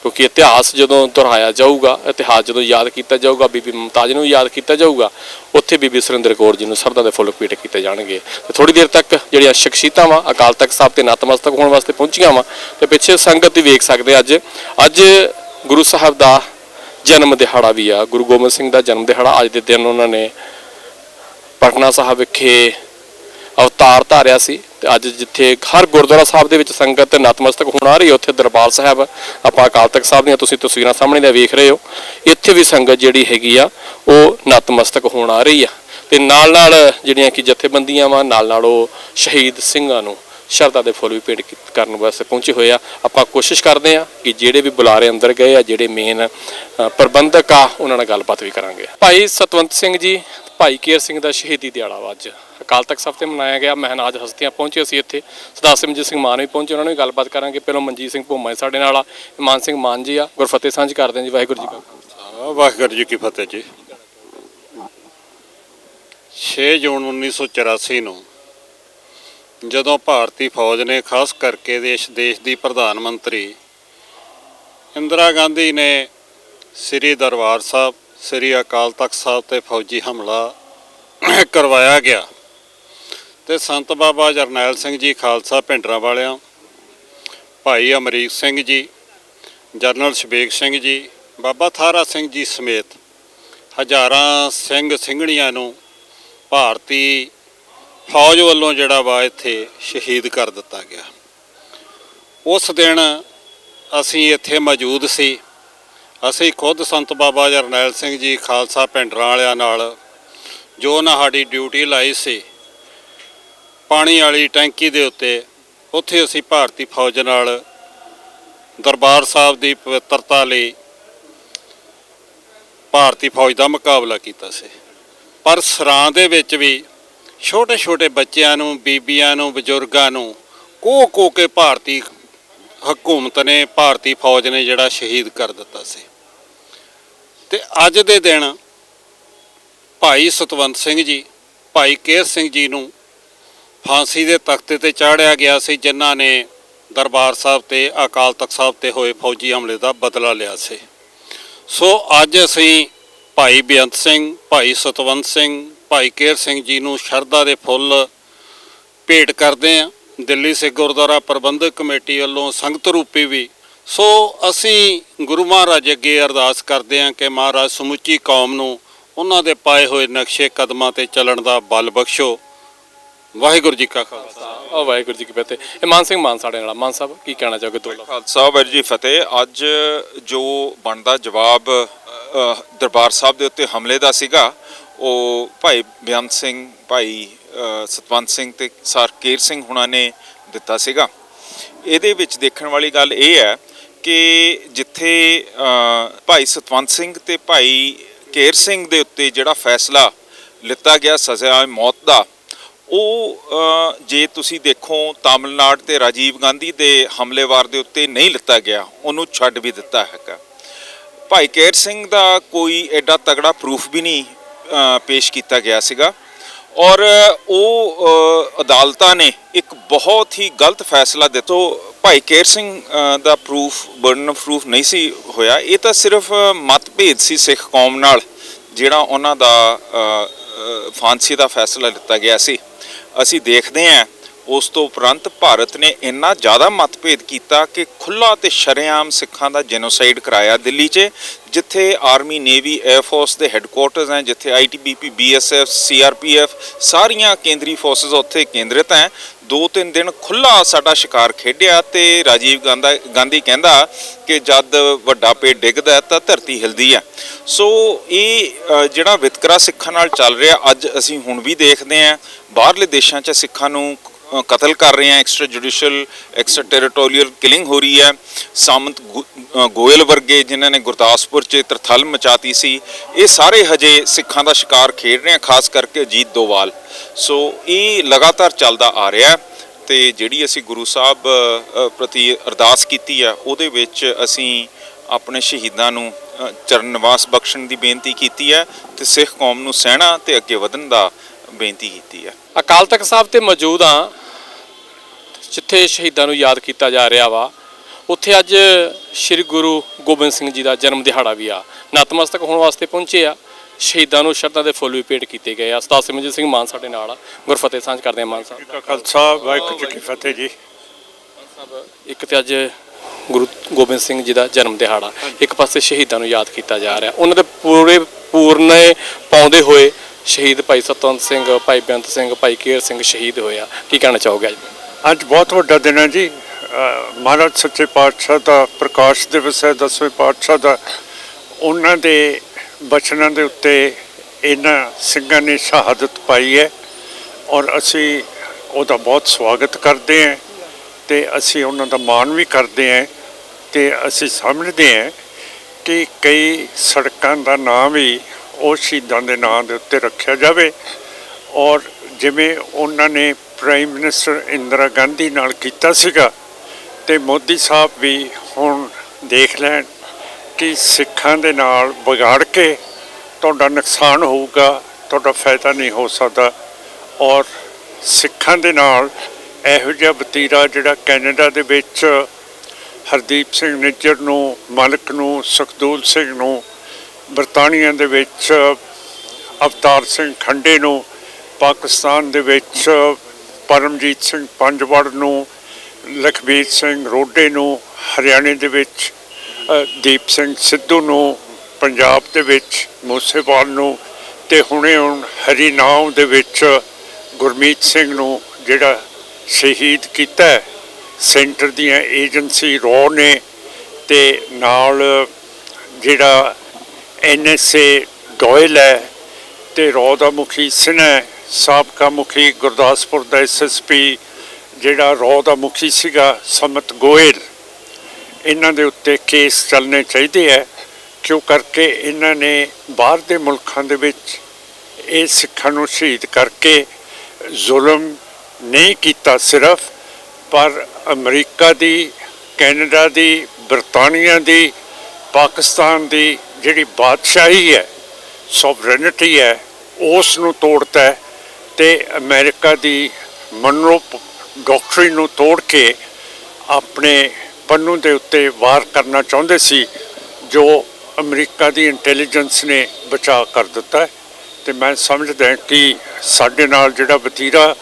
Speaker 3: ਕਿਉਂਕਿ ਇਤਿਹਾਸ ਜਦੋਂ ਦੁਹਰਾਇਆ ਜਾਊਗਾ, ਇਤਿਹਾਸ ਜਦੋਂ ਯਾਦ ਕੀਤਾ ਜਾਊਗਾ, ਬੀਬੀ ਮੁਮਤਾਜ਼ ਨੂੰ ਯਾਦ ਕੀਤਾ ਜਾਊਗਾ, ਉੱਥੇ ਬੀਬੀ ਸੁਰਿੰਦਰ ਕੌਰ ਜੀ ਨੂੰ ਸਰਦਾ ਦੇ ਫੁੱਲ ਪੀਟ ਕੀਤੇ ਜਾਣਗੇ। ਤੇ ਥੋੜੀ ਦੇਰ ਤੱਕ ਜਿਹੜੀਆਂ ਸ਼ਖਸੀਅਤਾਂ ਵਾ, ਅਕਾਲ ਤਖਤ ਸਾਹਿਬ ਤੇ ਨਤਮਸਤਕ ਹੋਣ ਵਾਸਤੇ ਪਹੁੰਚੀਆਂ ਵਾ, ਤੇ ਪਿੱਛੇ ਸੰਗਤ ਵੀ ਵੇਖ ਸਕਦੇ ਅੱਜ। ਅੱਜ ਗੁਰੂ ਸਾਹਿਬ ਦਾ ਜਨਮ ਦਿਹਾੜਾ ਵੀ ਆ। ਗੁਰੂ ਗੋਬਿੰਦ ਸਿੰਘ ਦਾ ਜਨਮ ਦਿਹਾੜਾ ਅੱਜ ਦੇ ਦਿਨ ਉਹਨਾਂ ਨੇ ਪਟਨਾ ਸਾਹਿਬ ਵਿਖੇ ਅਵਤਾਰ ਧਾਰਿਆ ਸੀ ਤੇ ਅੱਜ ਜਿੱਥੇ ਹਰ ਗੁਰਦੁਆਰਾ ਸਾਹਿਬ ਦੇ ਵਿੱਚ ਸੰਗਤ ਨਤਮਸਤਕ ਹੋਣ ਆ ਰਹੀ ਹੈ, ਉੱਥੇ ਦਰਬਾਰ ਸਾਹਿਬ, ਆਪਾਂ ਅਕਾਲ ਤਖਤ ਸਾਹਿਬ ਦੀਆਂ ਤੁਸੀਂ ਤਸਵੀਰਾਂ ਸਾਹਮਣੇ ਦਾ ਵੇਖ ਰਹੇ ਹੋ, ਇੱਥੇ ਵੀ ਸੰਗਤ ਜਿਹੜੀ ਹੈਗੀ ਆ, ਉਹ ਨਤਮਸਤਕ ਹੋਣ ਆ ਰਹੀ ਆ। ਤੇ ਨਾਲ ਨਾਲ ਜਿਹੜੀਆਂ ਕਿ ਜਥੇਬੰਦੀਆਂ ਵਾ, ਨਾਲ ਨਾਲ ਉਹ ਸ਼ਹੀਦ ਸਿੰਘਾਂ ਨੂੰ ਸ਼ਰਧਾ ਦੇ ਫੁੱਲ ਵੀ ਭੇਟ ਕਰਨ ਵਾਸਤੇ ਪਹੁੰਚੇ ਹੋਏ ਆ। ਆਪਾਂ ਕੋਸ਼ਿਸ਼ ਕਰਦੇ ਆ ਕਿ ਜਿਹੜੇ ਵੀ ਬੁਲਾਰੇ ਅੰਦਰ ਗਏ ਆ, ਜਿਹੜੇ ਮੇਨ ਪ੍ਰਬੰਧਕ ਆ, ਉਹਨਾਂ ਨਾਲ ਗੱਲਬਾਤ ਵੀ ਕਰਾਂਗੇ। ਭਾਈ ਸਤਵੰਤ ਸਿੰਘ ਜੀ, ਭਾਈ ਕੇਰ ਸਿੰਘ ਦਾ ਸ਼ਹੀਦੀ ਦਿਹਾੜਾ ਵਾ ਅੱਜ। ਅਕਾਲ ਤਖਤ ਸਾਹਿਬ ਤੇ ਮਨਾਇਆ ਗਿਆ। ਮਹਿਨਾਜ ਹਸਤੀਆਂ ਪਹੁੰਚੇ ਅਸੀਂ ਇੱਥੇ। ਸਰਦਾਰ ਸਿਮਰਜੀਤ ਸਿੰਘ ਮਾਨ ਵੀ ਪਹੁੰਚੇ, ਉਹਨਾਂ ਨਾਲ ਵੀ ਗੱਲਬਾਤ ਕਰਾਂਗੇ। ਪਹਿਲਾਂ ਮਨਜੀਤ ਸਿੰਘ ਭੂਮਾ ਜੀ ਸਾਡੇ ਨਾਲ ਆ। ਇਮਾਨ ਸਿੰਘ ਮਾਨ ਜੀ ਆ। ਗੁਰਫਤਿਹ ਸਾਂਝ ਕਰਦੇ ਜੀ। ਵਾਹਿਗੁਰੂ ਜੀ ਕਾ ਖਾਲਸਾ।
Speaker 4: ਵਾਹਿਗੁਰੂ ਜੀ ਕੀ ਫਤਿਹ ਜੀ। 6 ਜੂਨ 1984 ਨੂੰ ਜਦੋਂ ਭਾਰਤੀ ਫੌਜ ਨੇ, ਖਾਸ ਕਰਕੇ ਦੇਸ਼ ਦੇਸ਼ ਦੀ ਪ੍ਰਧਾਨ ਮੰਤਰੀ ਇੰਦਰਾ ਗਾਂਧੀ ਨੇ ਸ੍ਰੀ ਦਰਬਾਰ ਸਾਹਿਬ, ਸ੍ਰੀ ਅਕਾਲ ਤਖਤ ਸਾਹਿਬ ਤੇ ਫੌਜੀ ਹਮਲਾ ਕਰਵਾਇਆ ਗਿਆ। ਤੇ ਸੰਤ ਬਾਬਾ ਜਰਨੈਲ ਸਿੰਘ ਜੀ ਖਾਲਸਾ ਭਿੰਡਰਾਂ ਵਾਲਿਆਂ, ਭਾਈ ਅਮਰੀਕ ਸਿੰਘ ਜੀ, ਜਰਨਲ ਸ਼ਬੇਕ ਸਿੰਘ ਜੀ, ਬਾਬਾ ਥਾਰਾ ਸਿੰਘ ਜੀ ਸਮੇਤ ਹਜ਼ਾਰਾਂ ਸਿੰਘ ਸਿੰਘਣੀਆਂ ਨੂੰ ਭਾਰਤੀ ਫੌਜ ਵੱਲੋਂ ਜਿਹੜਾ ਵਾ ਇੱਥੇ ਸ਼ਹੀਦ ਕਰ ਦਿੱਤਾ ਗਿਆ। ਉਸ ਦਿਨ ਅਸੀਂ ਇੱਥੇ ਮੌਜੂਦ ਸੀ। ਅਸੀਂ ਖੁਦ ਸੰਤ ਬਾਬਾ ਜਰਨੈਲ ਸਿੰਘ ਜੀ ਖਾਲਸਾ ਪਿੰਡਰਾਂ ਵਾਲਿਆਂ ਨਾਲ ਜੋ ਨਾ ਸਾਡੀ ਡਿਊਟੀ ਲਾਈ ਸੀ ਪਾਣੀ ਵਾਲੀ ਟੈਂਕੀ ਦੇ ਉੱਤੇ ਉੱਥੇ ਅਸੀਂ ਭਾਰਤੀ ਫੌਜ ਨਾਲ ਦਰਬਾਰ ਸਾਹਿਬ ਦੀ ਪਵਿੱਤਰਤਾ ਲਈ ਭਾਰਤੀ ਫੌਜ ਦਾ ਮੁਕਾਬਲਾ ਕੀਤਾ ਸੀ। ਪਰ ਸਰਾਂ ਦੇ ਵਿੱਚ ਵੀ ਛੋਟੇ ਛੋਟੇ ਬੱਚਿਆਂ ਨੂੰ, ਬੀਬੀਆਂ ਨੂੰ, ਬਜ਼ੁਰਗਾਂ ਨੂੰ ਕੋ ਕੋ ਕੇ ਭਾਰਤੀ ਹਕੂਮਤ ਨੇ, ਭਾਰਤੀ ਫੌਜ ਨੇ ਜਿਹੜਾ ਸ਼ਹੀਦ ਕਰ ਦਿੱਤਾ ਸੀ। ਤੇ ਅੱਜ ਦੇ ਦਿਨ ਭਾਈ ਸਤਵੰਤ ਸਿੰਘ ਜੀ, ਭਾਈ ਕੇਰ ਸਿੰਘ ਜੀ ਨੂੰ ਫਾਂਸੀ ਦੇ ਤਖਤੇ ਤੇ ਚਾੜਿਆ ਗਿਆ ਸੀ, ਜਿਨ੍ਹਾਂ ਨੇ ਦਰਬਾਰ ਸਾਹਿਬ ਤੇ ਅਕਾਲ ਤਖਤ ਸਾਹਿਬ ਤੇ ਹੋਏ ਫੌਜੀ ਹਮਲੇ ਦਾ ਬਦਲਾ ਲਿਆ ਸੀ। ਸੋ ਅੱਜ ਅਸੀਂ ਭਾਈ ਬੇਅੰਤ ਸਿੰਘ, ਭਾਈ ਸਤਵੰਤ ਸਿੰਘ, ਭਾਈ ਕੇਰ ਸਿੰਘ ਜੀ ਨੂੰ ਸ਼ਰਧਾ ਦੇ ਫੁੱਲ ਭੇਟ ਕਰਦੇ ਹਾਂ। ਦਿੱਲੀ ਸਿੱਖ ਗੁਰਦੁਆਰਾ ਪ੍ਰਬੰਧਕ ਕਮੇਟੀ ਵੱਲੋਂ ਸੰਗਤ ਰੂਪੀ ਵੀ। ਸੋ ਅਸੀਂ ਗੁਰੂ ਮਹਾਰਾਜ ਅੱਗੇ ਅਰਦਾਸ ਕਰਦੇ ਹਾਂ ਕਿ ਮਹਾਰਾਜ ਸਮੁੱਚੀ ਕੌਮ ਨੂੰ ਉਹਨਾਂ ਦੇ ਪਾਏ ਹੋਏ ਨਕਸ਼ੇ ਕਦਮਾਂ ਤੇ ਚੱਲਣ ਦਾ ਬਲ ਬਖਸ਼ੋ। ਵਾਹਿਗੁਰੂ ਜੀ ਕਾ ਖਾਲਸਾ।
Speaker 3: ਆ ਵਾਹਿਗੁਰੂ ਜੀ ਕੀ ਫਤਿਹ। ਇਮਾਨ ਸਿੰਘ ਮਾਨ ਸਾਡੇ ਨਾਲ ਮਾਨ ਸਾਹਿਬ ਕੀ ਕਹਿਣਾ ਚਾਹੋਗੇ ਦੋ ਲਫ਼ਜ਼?
Speaker 2: ਖਾਲਸਾ ਵਾਹਿਗੁਰੂ ਜੀ ਫਤਿਹ। ਅੱਜ ਜੋ ਬਣਦਾ ਜਵਾਬ ਅ, ਦਰਬਾਰ ਸਾਹਿਬ ਦੇ ਉੱਤੇ ਹਮਲੇ ਦਾ ਸੀਗਾ ਉਹ ਭਾਈ ਬੇਅੰਤ ਸਿੰਘ ਭਾਈ ਅ, ਸਤਵੰਤ ਸਿੰਘ ਤੇ ਸਰ ਕੇਰ ਸਿੰਘ ਹੁਣਾਂ ਨੇ ਦਿੱਤਾ ਸੀਗਾ। ਇਹਦੇ ਵਿੱਚ ਦੇਖਣ ਵਾਲੀ ਗੱਲ ਇਹ ਹੈ ਕਿ ਜਿੱਥੇ ਅ, ਭਾਈ ਸਤਵੰਤ ਸਿੰਘ ਤੇ ਭਾਈ ਕੇਰ ਸਿੰਘ ਦੇ ਉੱਤੇ ਜਿਹੜਾ ਫੈਸਲਾ ਲਿੱਤਾ ਗਿਆ ਸਜ਼ਾ ਮੌਤ ਦਾ ਉਹ ਜੇ ਤੁਸੀਂ ਦੇਖੋ ਤਾਮਿਲਨਾਡ ਤੇ ਰਾਜੀਵ ਗਾਂਧੀ ਦੇ ਹਮਲੇਵਾਰ ਦੇ ਉੱਤੇ ਨਹੀਂ ਲਿੱਤਾ ਗਿਆ, ਉਹਨੂੰ ਛੱਡ ਵੀ ਦਿੱਤਾ ਹੈਗਾ। ਭਾਈ ਕੇਰ ਸਿੰਘ ਦਾ ਕੋਈ ਐਡਾ ਤਗੜਾ ਪ੍ਰੂਫ ਵੀ ਨਹੀਂ ਪੇਸ਼ ਕੀਤਾ ਗਿਆ ਸੀਗਾ। ਔਰ ਉਹ ਅਦਾਲਤਾਂ ਨੇ ਇੱਕ ਬਹੁਤ ਹੀ ਗਲਤ ਫੈਸਲਾ ਦਿੱਤਾ। ਉਹ ਭਾਈ ਕੇਰ ਸਿੰਘ ਦਾ ਪ੍ਰੂਫ ਬਰਡਨ ਆਫ ਪ੍ਰੂਫ ਨਹੀਂ ਸੀ ਹੋਇਆ। ਇਹ ਤਾਂ ਸਿਰਫ ਮਤਭੇਦ ਸੀ ਸਿੱਖ ਕੌਮ ਨਾਲ, ਜਿਹੜਾ ਉਹਨਾਂ ਦਾ ਫਾਂਸੀ ਦਾ ਫੈਸਲਾ ਲਿੱਤਾ ਗਿਆ ਸੀ। ਅਸੀਂ ਦੇਖਦੇ ਹਾਂ। ਉਸ ਤੋਂ ਉਪਰੰਤ ਭਾਰਤ ਨੇ ਇੰਨਾ ਜ਼ਿਆਦਾ ਮਤਭੇਦ ਕੀਤਾ ਕਿ ਖੁੱਲਾ ਤੇ ਸ਼ਰਿਆਮ ਸਿੱਖਾਂ ਦਾ ਜੈਨੋਸਾਈਡ ਕਰਾਇਆ ਦਿੱਲੀ 'ਚ, ਜਿੱਥੇ ਆਰਮੀ ਨੇਵੀ 에ਅਰ ਫੋਰਸ ਦੇ ਹੈੱਡਕੁਆਰਟਰਸ ਹਨ ਜਿੱਥੇ ਆਈਟੀਬੀਪੀ ਬੀਐਸਐਫ ਸੀਆਰਪੀਐਫ ਸਾਰੀਆਂ ਕੇਂਦਰੀ ਫੋਰਸਸ ਉੱਥੇ ਕੇਂਦਰਿਤ ਹਨ 2-3 ਦਿਨ ਖੁੱਲਾ ਸਾਡਾ ਸ਼ਿਕਾਰ ਖੇਡਿਆ ਤੇ ਰਾਜੀਵ ਗਾਂਧਾ, ਗਾਂਧੀ ਕਹਿੰਦਾ ਕਿ ਜਦ ਵੱਡਾ ਪੇੜ ਡਿੱਗਦਾ ਤਾਂ ਧਰਤੀ ਹਿਲਦੀ ਆ ਸੋ ਇਹ ਜਿਹੜਾ ਵਿਤਕਰਾ ਸਿੱਖਾਂ ਨਾਲ ਚੱਲ ਰਿਹਾ, ਅੱਜ ਅਸੀਂ ਹੁਣ ਵੀ ਦੇਖਦੇ ਆ ਬਾਹਰਲੇ ਦੇਸ਼ਾਂ 'ਚ ਸਿੱਖਾਂ ਨੂੰ ਕਤਲ ਕਰ ਰਹੇ ਆ extra judicial extra territorial killing ਹੋ ਰਹੀ ਹੈ। ਸਾਮੰਤ ਗੋ- ਗੋਇਲ ਵਰਗੇ ਜਿਨ੍ਹਾਂ ਨੇ ਗੁਰਦਾਸਪੁਰ 'ਚ ਤਰਥਲ ਮਚਾਤੀ ਸੀ, ਇਹ ਸਾਰੇ ਹਜੇ ਸਿੱਖਾਂ ਦਾ ਸ਼ਿਕਾਰ ਖੇਡ ਰਹੇ ਆ, ਖਾਸ ਕਰਕੇ ਅਜੀਤ ਦੋਵਾਲ ਸੋ ਇਹ ਲਗਾਤਾਰ ਚੱਲਦਾ ਆ ਰਿਹਾ ਹੈ ਤੇ ਜਿਹੜੀ ਅਸੀਂ ਗੁਰੂ ਸਾਹਿਬ ਪ੍ਰਤੀ ਅਰਦਾਸ ਕੀਤੀ ਆ ਉਹਦੇ ਵਿੱਚ ਅਸੀਂ ਆਪਣੇ ਸ਼ਹੀਦਾਂ ਨੂੰ ਚਰਨ ਨਿਵਾਸ ਬਖਸ਼ਣ ਦੀ ਬੇਨਤੀ ਕੀਤੀ ਹੈ ਤੇ ਸਿੱਖ ਕੌਮ ਨੂੰ ਸਹਿਣਾ ਤੇ ਅੱਗੇ ਵਧਣ ਦਾ ਬੇਨਤੀ ਕੀਤੀ ਹੈ।
Speaker 3: ਅਕਾਲ ਤਖਤ ਸਾਹਿਬ ਤੇ ਮੌਜੂਦ ਆ ਜਿੱਥੇ ਸ਼ਹੀਦਾਂ ਨੂੰ ਯਾਦ ਕੀਤਾ ਜਾ ਰਿਹਾ ਵਾ। ਉੱਥੇ ਅੱਜ ਸ੍ਰੀ ਗੁਰੂ ਗੋਬਿੰਦ ਸਿੰਘ ਜੀ ਦਾ ਜਨਮ ਦਿਹਾੜਾ ਵੀ ਆ। ਨਤਮਸਤਕ ਹੋਣ ਵਾਸਤੇ ਪਹੁੰਚੇ ਆ। ਸ਼ਹੀਦਾਂ ਨੂੰ ਸ਼ਰਧਾ ਦੇ ਫੁੱਲ ਵੀ ਭੇਟ ਕੀਤੇ ਗਏ ਆ। ਸਤਾਸੀ ਸਿਮਰਜੀਤ ਸਿੰਘ ਮਾਨ ਸਾਡੇ ਨਾਲ ਆ। ਗੁਰਫਤਿਹ ਸਾਂਝ ਕਰਦੇ ਆ ਮਾਨ ਸਾਹਿਬ।
Speaker 1: ਖਾਲਸਾ ਵਾਹਿਗੁਰੂ ਜੀ ਕੀ ਫਤਿਹ ਜੀ।
Speaker 3: ਇੱਕ ਤੇ ਅੱਜ ਗੁਰੂ ਗੋਬਿੰਦ ਸਿੰਘ ਜੀ ਦਾ ਜਨਮ ਦਿਹਾੜਾ। ਇੱਕ ਪਾਸੇ ਸ਼ਹੀਦਾਂ ਨੂੰ ਯਾਦ ਕੀਤਾ ਜਾ ਰਿਹਾ। ਉਹਨਾਂ ਦੇ ਪੂਰੇ ਪੂਰਨੇ ਪਾਉਂਦੇ ਹੋਏ ਸ਼ਹੀਦ ਭਾਈ ਸਤਵੰਤ ਸਿੰਘ, ਭਾਈ ਬੇਅੰਤ ਸਿੰਘ, ਭਾਈ ਕੇਰ ਸਿੰਘ ਸ਼ਹੀਦ ਹੋਇਆ। ਕੀ ਕਹਿਣਾ ਚਾਹੋਗੇ ਅੱਜ?
Speaker 1: ਅੱਜ ਬਹੁਤ ਵੱਡਾ ਦਿਨ ਹੈ ਜੀ। ਮਹਾਰਾਜ ਸੱਚੇ ਪਾਤਸ਼ਾਹ ਦਾ ਪ੍ਰਕਾਸ਼ ਦਿਵਸ ਹੈ, ਦਸਵੇਂ ਪਾਤਸ਼ਾਹ ਦਾ। ਉਹਨਾਂ ਦੇ ਬਚਨਾਂ ਦੇ ਉੱਤੇ ਇਹਨਾਂ ਸਿੰਘਾਂ ਨੇ ਸ਼ਹਾਦਤ ਪਾਈ ਹੈ ਔਰ ਅਸੀਂ ਉਹਦਾ ਬਹੁਤ ਸਵਾਗਤ ਕਰਦੇ ਹਾਂ ਤੇ ਅਸੀਂ ਉਹਨਾਂ ਦਾ ਮਾਣ ਵੀ ਕਰਦੇ ਹਾਂ ਤੇ ਅਸੀਂ ਸਮਝਦੇ ਹਾਂ ਕਿ ਕਈ ਸੜਕਾਂ ਦਾ ਨਾਂ ਵੀ ਉਹ ਸ਼ਹੀਦਾਂ ਦੇ ਨਾਂ ਦੇ ਉੱਤੇ ਰੱਖਿਆ ਜਾਵੇ। ਔਰ ਜਿਵੇਂ ਉਹਨਾਂ ਨੇ ਪ੍ਰਾਈਮ ਮਿਨਿਸਟਰ ਇੰਦਰਾ ਗਾਂਧੀ ਨਾਲ ਕੀਤਾ ਸੀਗਾ, ਤੇ ਮੋਦੀ ਸਾਹਿਬ ਵੀ ਹੁਣ ਦੇਖ ਲੈਣ ਕਿ ਸਿੱਖਾਂ ਦੇ ਨਾਲ ਵਿਗਾੜ ਕੇ ਤੁਹਾਡਾ ਨੁਕਸਾਨ ਹੋਊਗਾ, ਤੁਹਾਡਾ ਫਾਇਦਾ ਨਹੀਂ ਹੋ ਸਕਦਾ। ਔਰ ਸਿੱਖਾਂ ਦੇ ਨਾਲ ਇਹੋ ਜਿਹਾ ਬਤੀਰਾ ਜਿਹੜਾ ਕੈਨੇਡਾ ਦੇ ਵਿੱਚ ਹਰਦੀਪ ਸਿੰਘ ਨਿੱਜਰ ਨੂੰ, ਮਲਕ ਨੂੰ, ਸੁਖਦੂਲ ਸਿੰਘ ਨੂੰ ਬਰਤਾਨੀਆ ਦੇ ਵਿੱਚ, ਅਵਤਾਰ ਸਿੰਘ ਖੰਡੇ ਨੂੰ, ਪਾਕਿਸਤਾਨ ਦੇ ਵਿੱਚ, ਪਰਮਜੀਤ ਸਿੰਘ ਪੰਜਵੜ ਨੂੰ, ਲਖਬੀਰ ਸਿੰਘ ਰੋਡੇ ਨੂੰ, ਹਰਿਆਣੇ ਦੇ ਵਿੱਚ ਦੀਪ ਸਿੰਘ ਸਿੱਧੂ ਨੂੰ, ਪੰਜਾਬ ਦੇ ਵਿੱਚ ਮੂਸੇਵਾਲ ਨੂੰ ਤੇ ਹੁਣੇ ਹੁਣ ਹਰੀਨਾਮ ਦੇ ਵਿੱਚ ਗੁਰਮੀਤ ਸਿੰਘ ਨੂੰ ਜਿਹੜਾ ਸ਼ਹੀਦ ਕੀਤਾ ਸੈਂਟਰ ਦੀਆਂ ਏਜੰਸੀ ਰੋ ਨੇ ਤੇ ਨਾਲ ਜਿਹੜਾ ਐਨਐਸਏ ਡੋਇਲ ਹੈ ਤੇ ਰੋ ਦਾ ਮੁਖੀ ਸਿਨਹਾ ਹੈ, ਸਾਬਕਾ ਮੁਖੀ ਗੁਰਦਾਸਪੁਰ ਦਾ ਐਸਐਸਪੀ ਜਿਹੜਾ ਰੋ ਦਾ ਮੁਖੀ ਸੀਗਾ ਸਮਤ ਗੋਇਲ। ਇਹਨਾਂ ਦੇ ਉੱਤੇ ਕੇਸ ਚੱਲਣੇ ਚਾਹੀਦੇ ਹੈ ਕਿਉਂ ਕਰਕੇ ਇਹਨਾਂ ਨੇ ਬਾਹਰ ਦੇ ਮੁਲਕਾਂ ਦੇ ਵਿੱਚ ਇਹ ਸਿੱਖਾਂ ਨੂੰ ਸ਼ਹੀਦ ਕਰਕੇ ਜ਼ੁਲਮ ਨਹੀਂ ਕੀਤਾ ਸਿਰਫ ਪਰ ਅਮਰੀਕਾ ਦੀ ਕੈਨੇਡਾ ਦੀ ਬਰਤਾਨੀਆ ਦੀ ਪਾਕਿਸਤਾਨ ਦੀ ਜਿਹੜੀ ਬਾਦਸ਼ਾਹੀ ਹੈ ਸੋਵਰੇਨਿਟੀ ਹੈ, ਉਸ ਨੂੰ ਤੋੜਤਾ ਹੈ ਤੇ ਅਮਰੀਕਾ ਦੀ ਮਨਰੋ ਡਾਕਟਰੀ ਨੂੰ ਤੋੜ ਕੇ ਆਪਣੇ ਪੰਨੂ ਦੇ ਉੱਤੇ ਵਾਰ ਕਰਨਾ ਚਾਹੁੰਦੇ ਸੀ, ਜੋ ਅਮਰੀਕਾ ਦੀ ਇੰਟੈਲੀਜੈਂਸ ਨੇ ਬਚਾ ਕਰ ਦਿੱਤਾ ਹੈ। ਤੇ ਮੈਂ ਸਮਝਦਾ ਕਿ ਸਾਡੇ ਨਾਲ ਜਿਹੜਾ ਵਤੀਰਾ,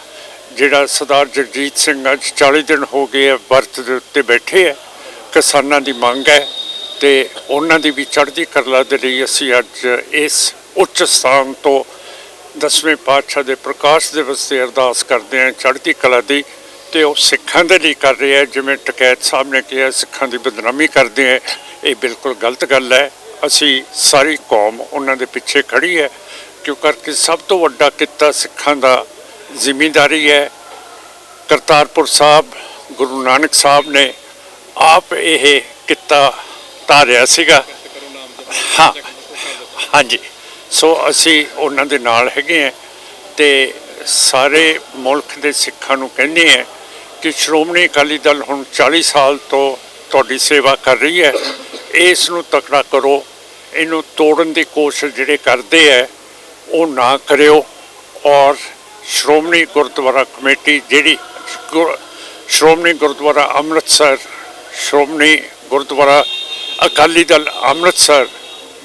Speaker 1: ਜਿਹੜਾ ਸਰਦਾਰ ਜਗਜੀਤ ਸਿੰਘ ਅੱਜ 40 ਦਿਨ ਹੋ ਗਏ ਆ ਵਰਤ ਦੇ ਉੱਤੇ ਬੈਠੇ ਹੈ, ਕਿਸਾਨਾਂ ਦੀ ਮੰਗ ਹੈ। ਤੇ ਉਹਨਾਂ ਦੀ ਵੀ ਚੜ੍ਹਦੀ ਕਰਲਾ ਦੇ ਲਈ ਅਸੀਂ ਅੱਜ ਇਸ ਉੱਚ ਸਥਾਨ ਤੋਂ ਦਸਵੇਂ ਪਾਤਸ਼ਾਹ ਦੇ ਪ੍ਰਕਾਸ਼ ਦਿਵਸ ਤੇ ਅਰਦਾਸ ਕਰਦੇ ਹਾਂ। ਚੜ੍ਹਦੀ ਕਲਾ ਦੀ ਤੇ ਉਹ ਸਿੱਖਾਂ ਦੇ ਲਈ ਕਰ ਰਿਹਾ ਜਿਵੇਂ ਟਕੈਤ ਸਾਹਿਬ ਨੇ ਕਿਹਾ, ਸਿੱਖਾਂ ਦੀ ਬਦਨਾਮੀ ਕਰਦੇ ਆ ਇਹ ਬਿਲਕੁਲ ਗਲਤ ਗੱਲ ਹੈ। ਅਸੀਂ ਸਾਰੀ ਕੌਮ ਉਹਨਾਂ ਦੇ ਪਿੱਛੇ ਖੜੀ ਹੈ। ਕਿਉਂ ਕਰਕੇ ਸਭ ਤੋਂ ਵੱਡਾ ਕਿੱਤਾ ਸਿੱਖਾਂ ਦਾ ਜ਼ਿਮੀਂਦਾਰੀ ਹੈ। ਕਰਤਾਰਪੁਰ ਸਾਹਿਬ, ਗੁਰੂ ਨਾਨਕ ਸਾਹਿਬ ਨੇ ਆਪ ਇਹ ਕਿੱਤਾ ਧਾਰਿਆ ਸੀਗਾ। ਹਾਂ, ਹਾਂਜੀ। ਸੋ ਅਸੀਂ ਉਹਨਾਂ ਦੇ ਨਾਲ ਹੈਗੇ ਆ ਤੇ ਸਾਰੇ ਮੁਲਕ ਦੇ ਸਿੱਖਾਂ ਨੂੰ ਕਹਿੰਦੇ ਆ ਕਿ ਸ਼੍ਰੋਮਣੀ ਅਕਾਲੀ ਦਲ ਹੁਣ 40 ਸਾਲ ਤੋਂ ਤੁਹਾਡੀ ਸੇਵਾ ਕਰ ਰਹੀ ਹੈ। ਇਸ ਨੂੰ ਤਕੜਾ ਕਰੋ। ਇਹਨੂੰ ਤੋੜਨ ਦੀ ਕੋਸ਼ਿਸ਼ ਜਿਹੜੇ ਕਰਦੇ ਆ ਉਹ ਨਾ ਕਰਿਓ। ਔਰ ਸ਼੍ਰੋਮਣੀ ਗੁਰਦੁਆਰਾ ਕਮੇਟੀ ਜਿਹੜੀ ਗੁਰ- ਸ਼੍ਰੋਮਣੀ ਗੁਰਦੁਆਰਾ ਅੰਮ੍ਰਿਤਸਰ, ਸ਼੍ਰੋਮਣੀ ਗੁਰਦੁਆਰਾ ਅਕਾਲੀ ਦਲ ਅੰਮ੍ਰਿਤਸਰ,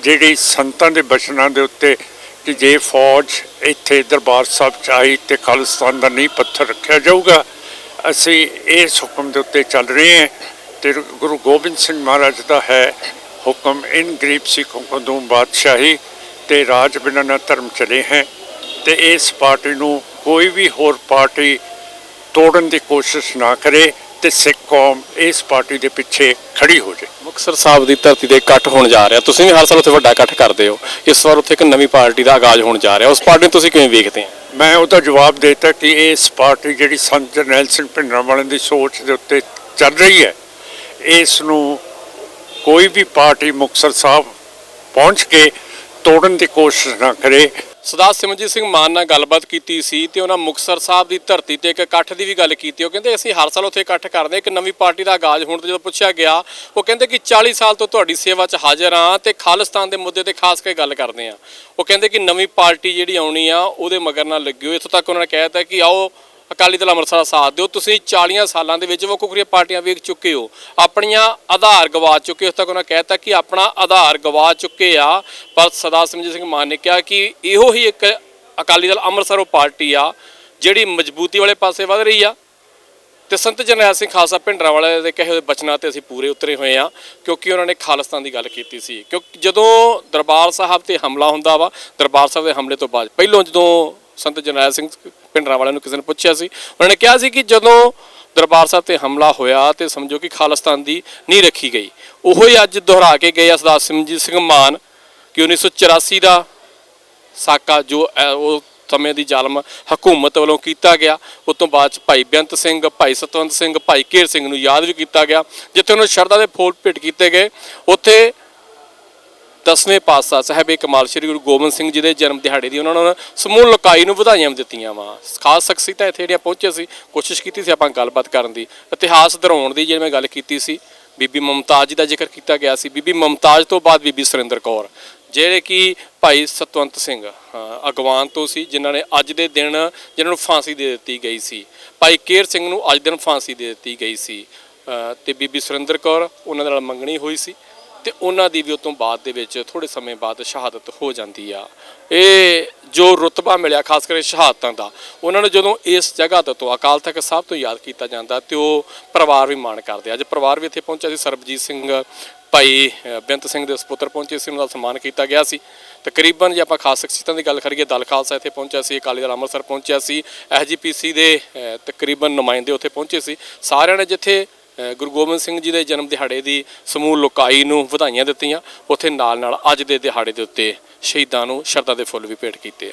Speaker 1: ਜਿਹੜੀ ਸੰਤਾਂ ਦੇ ਬਚਨਾਂ ਦੇ ਉੱਤੇ ਕਿ ਜੇ ਫੌਜ ਇੱਥੇ ਦਰਬਾਰ ਸਾਹਿਬ ਚ ਆਈ ਤੇ ਖਾਲਿਸਤਾਨ ਦਾ ਨੀਂਹ ਪੱਥਰ ਰੱਖਿਆ ਜਾਊਗਾ, ਅਸੀਂ ਇਸ ਹੁਕਮ ਦੇ ਉੱਤੇ ਚੱਲ ਰਹੇ ਹਾਂ ਤੇ ਗੁਰੂ ਗੋਬਿੰਦ ਸਿੰਘ ਮਹਾਰਾਜ ਦਾ ਹੈ ਹੁਕਮ ਇਨ ਗਰੀਬ ਸਿੱਖੋਂ ਕੋ ਦੂੰ ਬਾਦਸ਼ਾਹੀ ਤੇ ਰਾਜ ਬਿਨਾਂ ਨਾ ਧਰਮ ਚਲੇ ਹੈ। ਤੇ ਇਸ ਪਾਰਟੀ ਨੂੰ ਕੋਈ ਵੀ ਹੋਰ ਪਾਰਟੀ ਤੋੜਨ ਦੀ ਕੋਸ਼ਿਸ਼ ਨਾ ਕਰੇ ਤੇ ਸਿੱਖ ਕੌਮ ਇਸ ਪਾਰਟੀ ਦੇ ਪਿੱਛੇ ਖੜੀ ਹੋ ਜਾਏ।
Speaker 3: ਮੁਕਤਸਰ ਸਾਹਿਬ ਦੀ ਧਰਤੀ ਤੇ ਇਕੱਠ ਹੋਣ ਜਾ ਰਿਹਾ। ਤੁਸੀਂ ਵੀ ਹਰ ਸਾਲ ਉੱਥੇ ਵੱਡਾ ਇਕੱਠ ਕਰਦੇ ਹੋ। ਇਸ ਵਾਰ ਉੱਥੇ ਇੱਕ ਨਵੀਂ ਪਾਰਟੀ ਦਾ ਆਗਾਜ਼ ਹੋਣ ਜਾ ਰਿਹਾ। ਉਸ ਪਾਰਟੀ ਨੂੰ ਤੁਸੀਂ ਕਿਵੇਂ ਵੇਖਦੇ ਹੋ?
Speaker 1: ਮੈਂ ਉਹਦਾ ਜਵਾਬ ਦੇਤਾ ਕਿ ਇਸ ਪਾਰਟੀ ਜਿਹੜੀ ਸੰਤ ਜਰਨੈਲ ਸਿੰਘ ਭਿੰਡਰਾਂ ਵਾਲਿਆਂ ਦੀ ਸੋਚ ਦੇ ਉੱਤੇ ਚੱਲ ਰਹੀ ਹੈ, ਇਸ ਨੂੰ ਕੋਈ ਵੀ ਪਾਰਟੀ ਮੁਕਤਸਰ ਸਾਹਿਬ ਪਹੁੰਚ ਕੇ ਤੋੜਨ ਦੀ ਕੋਸ਼ਿਸ਼ ਨਾ ਕਰੇ।
Speaker 3: ਸਰਦਾਰ ਸਿਮਰਜੀਤ ਸਿੰਘ ਮਾਨ ਨਾਲ ਗੱਲਬਾਤ ਕੀਤੀ ਸੀ ਤੇ ਉਹਨਾਂ ਮੁਕਤਸਰ ਸਾਹਿਬ ਦੀ ਧਰਤੀ ਤੇ ਇੱਕ ਇਕੱਠ ਦੀ ਵੀ ਗੱਲ ਕੀਤੀ। ਉਹ ਕਹਿੰਦੇ ਅਸੀਂ ਹਰ ਸਾਲ ਉੱਥੇ ਇਕੱਠ ਕਰਦੇ ਹਾਂ। ਇੱਕ ਨਵੀਂ ਪਾਰਟੀ ਦਾ ਆਗਾਜ਼ ਹੋਣ ਤੇ ਜਦੋਂ ਪੁੱਛਿਆ ਗਿਆ, ਉਹ ਕਹਿੰਦੇ ਕਿ 40 ਸਾਲ ਤੋਂ ਤੁਹਾਡੀ ਸੇਵਾ 'ਚ ਹਾਜ਼ਰ ਹਾਂ ਤੇ ਖਾਲਿਸਤਾਨ ਦੇ ਮੁੱਦੇ ਤੇ ਖਾਸ ਕੇ ਗੱਲ ਕਰਦੇ ਹਾਂ। ਉਹ ਕਹਿੰਦੇ ਕਿ ਨਵੀਂ ਪਾਰਟੀ ਜਿਹੜੀ ਆਉਣੀ ਆ, ਉਹਦੇ ਮਗਰ ਨਾਲ ਲੱਗਿਓ ਇੱਥੋਂ ਤੱਕ ਉਹਨਾਂ ਨੇ ਕਹਿ ਦਿੱਤਾ ਕਿ ਆਓ ਅਕਾਲੀ ਦਲ ਅੰਮ੍ਰਿਤਸਰ ਦਾ ਸਾਥ ਦਿਓ। ਤੁਸੀਂ 40 ਸਾਲਾਂ ਦੇ ਵਿੱਚ ਵੱਖੋ ਵੱਖਰੀਆਂ ਪਾਰਟੀਆਂ ਵੇਖ ਚੁੱਕੇ ਹੋ। ਆਪਣੀਆਂ ਆਧਾਰ ਗਵਾ ਚੁੱਕੇ ਹੋ। ਉਸ ਤੱਕ ਉਹਨਾਂ ਕਹਿ ਦਿੱਤਾ ਕਿ ਆਪਣਾ ਆਧਾਰ ਗਵਾ ਚੁੱਕੇ ਆ। ਪਰ ਸਰਦਾਰ ਸਿਮਰਜੀਤ ਸਿੰਘ ਮਾਨ ਨੇ ਕਿਹਾ ਕਿ ਇਹੋ ਹੀ ਇੱਕ ਅਕਾਲੀ ਦਲ ਅੰਮ੍ਰਿਤਸਰ ਉਹ ਪਾਰਟੀ ਆ, ਜਿਹੜੀ ਮਜ਼ਬੂਤੀ ਵਾਲੇ ਪਾਸੇ ਵਧ ਰਹੀ ਆ। ਤੇ ਸੰਤ ਜਰਨੈਲ ਸਿੰਘ ਖਾਲਸਾ ਭਿੰਡਰਾਂ ਵਾਲੇ ਦੇ ਕਹੇ ਹੋਏ ਬਚਨਾਂ ਤੇ ਅਸੀਂ ਪੂਰੇ ਉਤਰੇ ਹੋਏ ਆ, ਕਿਉਂਕਿ ਉਹਨਾਂ ਨੇ ਖਾਲਿਸਤਾਨ ਦੀ ਗੱਲ ਕੀਤੀ ਸੀ। ਕਿਉਂਕਿ ਜਦੋਂ ਦਰਬਾਰ ਸਾਹਿਬ ਤੇ ਹਮਲਾ ਹੁੰਦਾ ਵਾ, ਦਰਬਾਰ ਸਾਹਿਬ ਦੇ ਹਮਲੇ ਤੋਂ ਬਾਅਦ, ਪਹਿਲੋਂ ਜਦੋਂ ਸੰਤ ਜਰਨੈਲ ਸਿੰਘ ਭਿੰਡਰਾਂ ਵਾਲਿਆਂ ਨੂੰ ਕਿਸੇ ਨੇ ਪੁੱਛਿਆ ਸੀ। ਉਹਨਾਂ ਨੇ ਕਿਹਾ ਸੀ ਕਿ ਜਦੋਂ ਦਰਬਾਰ ਸਾਹਿਬ ਤੇ ਹਮਲਾ ਹੋਇਆ ਤੇ ਸਮਝੋ ਕਿ ਖਾਲਿਸਤਾਨ ਦੀ ਨਹੀਂ ਰੱਖੀ ਗਈ, ਉਹੋ ਹੀ ਅੱਜ ਦੁਹਰਾ ਕੇ ਗਏ ਆ ਸਰਦਾਰ ਸਿਮਰਜੀਤ ਸਿੰਘ ਮਾਨ ਕਿ 1984 ਦਾ ਸਾਕਾ ਜੋ ਉਹ ਸਮੇਂ ਦੀ ਜ਼ਾਲਮ ਹਕੂਮਤ ਵੱਲੋਂ ਕੀਤਾ ਗਿਆ। ਉਸ ਤੋਂ ਬਾਅਦ ਚ ਭਾਈ ਬੇਅੰਤ ਸਿੰਘ, ਭਾਈ ਸਤਵੰਤ ਸਿੰਘ, ਭਾਈ ਘੇਰ ਸਿੰਘ ਨੂੰ ਯਾਦ ਵੀ ਕੀਤਾ ਗਿਆ। ਜਿੱਥੇ ਉਹਨਾਂ ਸ਼ਰਧਾ ਦੇ ਫੁੱਲ ਭੇਟ ਕੀਤੇ ਗਏ, ਉੱਥੇ ਦਸਵੇਂ ਪਾਤਸ਼ਾਹ ਸਾਹਿਬ ਇਹ ਕਮਾਲ ਸ੍ਰੀ ਗੁਰੂ ਗੋਬਿੰਦ ਸਿੰਘ ਜੀ ਦੇ ਜਨਮ ਦਿਹਾੜੇ ਦੀ ਉਹਨਾਂ ਨੇ ਸਮੂਹ ਲੋਕਾਈ ਨੂੰ ਵਧਾਈਆਂ ਵੀ ਦਿੱਤੀਆਂ ਵਾ। ਖਾਸ ਸ਼ਖਸੀਅਤਾਂ ਇੱਥੇ ਜਿਹੜੀਆਂ ਪਹੁੰਚੇ ਸੀ ਕੋਸ਼ਿਸ਼ ਕੀਤੀ ਸੀ ਆਪਾਂ ਗੱਲਬਾਤ ਕਰਨ ਦੀ। ਇਤਿਹਾਸ ਦਰਾਉਣ ਦੀ ਜਿਵੇਂ ਮੈਂ ਗੱਲ ਕੀਤੀ ਸੀ ਬੀਬੀ ਮਮਤਾਜ ਜੀ ਦਾ ਜ਼ਿਕਰ ਕੀਤਾ ਗਿਆ ਸੀ। ਬੀਬੀ ਮਮਤਾਜ ਤੋਂ ਬਾਅਦ ਬੀਬੀ ਸੁਰਿੰਦਰ ਕੌਰ ਜਿਹੜੇ ਕਿ ਭਾਈ ਸਤਵੰਤ ਸਿੰਘ ਅਗਵਾਨ ਤੋਂ ਸੀ ਜਿਨ੍ਹਾਂ ਨੇ ਅੱਜ ਦੇ ਦਿਨ ਜਿਨ੍ਹਾਂ ਨੂੰ ਫਾਂਸੀ ਦੇ ਦਿੱਤੀ ਗਈ ਸੀ। ਭਾਈ ਕੇਰ ਸਿੰਘ ਨੂੰ ਅੱਜ ਦਿਨ ਫਾਂਸੀ ਦੇ ਦਿੱਤੀ ਗਈ ਸੀ। ਅ, ਤੇ ਬੀਬੀ ਸੁਰਿੰਦਰ ਕੌਰ ਉਹਨਾਂ ਦੇ ਨਾਲ ਮੰਗਣੀ ਹੋਈ ਸੀ। ਤੇ ਉਹਨਾਂ ਦੀ ਵੀ ਉਸ ਤੋਂ ਬਾਅਦ ਦੇ ਵਿੱਚ ਥੋੜੇ ਸਮੇਂ ਬਾਅਦ ਸ਼ਹਾਦਤ ਹੋ ਜਾਂਦੀ ਆ। ਇਹ ਜੋ ਰੁਤਬਾ ਮਿਲਿਆ ਖਾਸ ਕਰਕੇ ਸ਼ਹਾਦਤਾਂ ਦਾ ਉਹਨਾਂ ਨੂੰ ਜਦੋਂ ਇਸ ਜਗ੍ਹਾ ਤੋਂ ਤੋਂ ਅਕਾਲ ਤਖਤ ਸਾਹਿਬ ਤੋਂ ਯਾਦ ਕੀਤਾ ਜਾਂਦਾ ਤੇ ਉਹ ਪਰਿਵਾਰ ਵੀ ਮਾਣ ਕਰਦੇ ਅੱਜ ਪਰਿਵਾਰ ਵੀ ਇੱਥੇ ਪਹੁੰਚਿਆ ਸੀ ਸਰਬਜੀਤ ਸਿੰਘ ਭਾਈ ਅ, ਬੇਅੰਤ ਸਿੰਘ ਦੇ ਸੁਪੁੱਤਰ ਪਹੁੰਚੇ ਸੀ ਉਹਨਾਂ ਦਾ ਸਨਮਾਨ ਕੀਤਾ ਗਿਆ ਸੀ। ਤਕਰੀਬਨ ਜੇ ਆਪਾਂ ਖਾਸ ਸ਼ਖਸੀਅਤਾਂ ਦੀ ਗੱਲ ਕਰੀਏ ਦਲ ਖਾਲਸਾ ਇੱਥੇ ਪਹੁੰਚਿਆ ਸੀ ਅਕਾਲੀ ਦਲ ਅੰਮ੍ਰਿਤਸਰ ਪਹੁੰਚਿਆ ਸੀ ਐਸਜੀਪੀਸੀ ਦੇ ਤਕਰੀਬਨ ਨੁਮਾਇੰਦੇ ਉੱਥੇ ਪਹੁੰਚੇ ਸੀ। ਸਾਰਿਆਂ ਨੇ ਜਿੱਥੇ ਗੁਰੂ ਗੋਬਿੰਦ ਸਿੰਘ ਜੀ ਦੇ ਜਨਮ ਦਿਹਾੜੇ ਦੀ ਸਮੂਹ ਲੋਕਾਈ ਨੂੰ ਵਧਾਈਆਂ ਦਿੱਤੀਆਂ, ਉੱਥੇ ਨਾਲ ਨਾਲ ਅੱਜ ਦੇ ਦਿਹਾੜੇ ਦੇ ਉੱਤੇ ਸ਼ਹੀਦਾਂ ਨੂੰ ਸ਼ਰਧਾ ਦੇ ਫੁੱਲ ਵੀ ਭੇਟ ਕੀਤੇ ਆ।